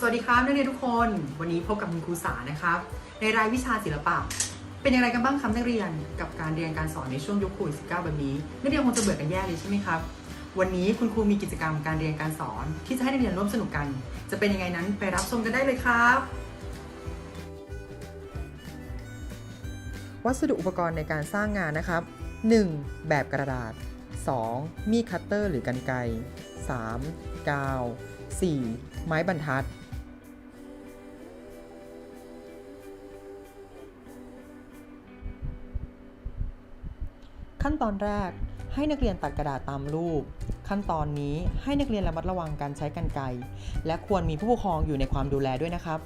สวัสดีครับนักเรียนทุกคน วันนี้พบกับคุณครูสานะครับ ในรายวิชาศิลปะ เป็นอย่างไรกันบ้างครับนักเรียนกับการเรียนการสอนในช่วงยุคโควิด19แบบนี้นักเรียนคงจะเบื่อกันแย่เลยใช่ไหมครับ วันนี้คุณครูมีกิจกรรมการเรียนการสอน ที่จะให้นักเรียนร่วมสนุกกัน จะเป็นยังไงนั้นไปรับชมกันได้เลยครับ วัสดุอุปกรณ์ในการสร้างงานนะครับ 1. แบบกระดาษ 2. มีดคัตเตอร์หรือกรรไกร 3. กาว 4. ไม้บรรทัด ขั้นตอนแรกให้นักเรียนตัดกระดาษตามรูป ขั้นตอนนี้ให้นักเรียนระมัดระวังการใช้กรรไกรและควรมีผู้ปกครองอยู่ในความดูแลด้วยนะครับ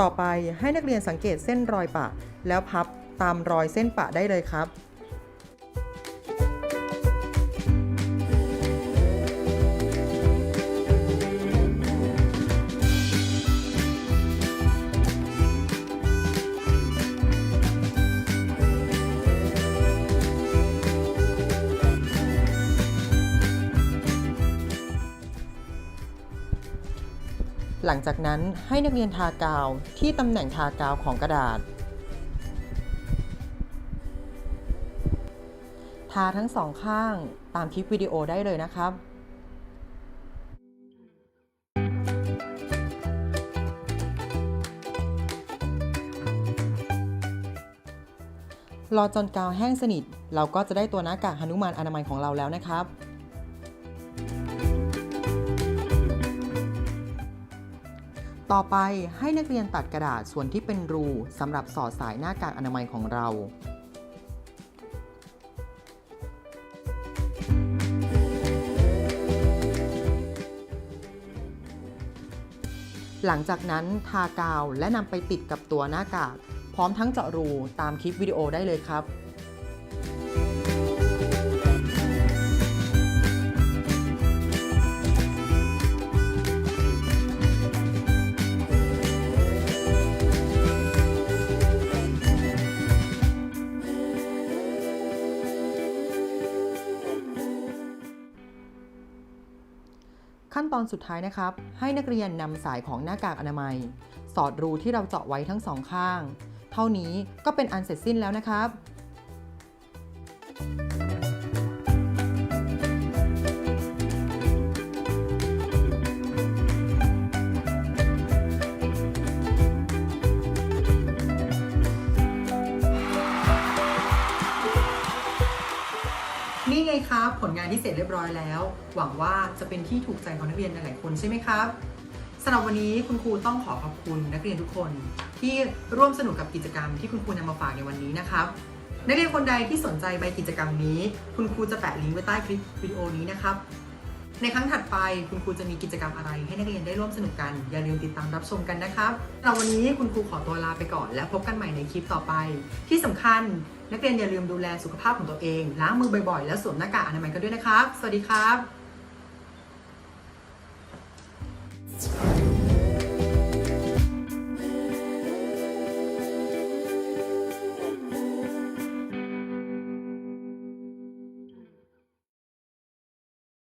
ต่อไปให้นักเรียนสังเกตเส้นรอยปะ แล้วพับตามรอยเส้นปะได้เลยครับ หลังจากนั้นให้นักเรียนทากาวที่ตำแหน่งทากาวของกระดาษ ทาทั้งสองข้างตามคลิปวิดีโอได้เลยนะครับรอจนกาวแห้งสนิท เราก็จะได้ตัวหน้ากากหนุมานอนามัยของเราแล้วนะครับ ต่อไปให้นักเรียนตัดกระดาษส่วนที่เป็นรูสำหรับสอดสายหน้ากากอนามัยของเราหลังจากนั้นทากาวและนำไปติดกับตัวหน้ากาก พร้อมทั้งเจาะรูตามคลิปวิดีโอได้เลยครับ ขั้นตอนสุดท้ายนะครับ ให้นักเรียนนำสายของหน้ากากอนามัย สอดรูที่เราเจาะไว้ทั้งสองข้าง เท่านี้ก็เป็นอันเสร็จสิ้นแล้วนะครับ นี่ไงครับ ผลงานที่เสร็จเรียบร้อยแล้ว หวังว่าจะเป็นที่ถูกใจของนักเรียนหลายๆคนใช่ไหมครับสำหรับวันนี้คุณครูต้องขอขอบคุณนักเรียนทุกคน ที่ร่วมสนุกกับกิจกรรมที่คุณครูนำมาฝากในวันนี้นะครับนักเรียนคนใดที่สนใจใบกิจกรรมนี้ คุณครูจะแปะลิงก์ไว้ใต้คลิปวิดีโอนี้นะครับ ในครั้งถัดไปคุณครูจะมีกิจกรรมอะไร ให้นักเรียนได้ร่วมสนุกกัน อย่าลืมติดตามรับชมกันนะครับเราวันนี้คุณครูขอตัวลาไปก่อน และพบกันใหม่ในคลิปต่อไป ที่สำคัญนักเรียนอย่าลืมดูแลสุขภาพของตัวเอง ล้างมือบ่อยๆ และสวมหน้ากากอนามัยกันด้วยนะครับ สวัสดีครับ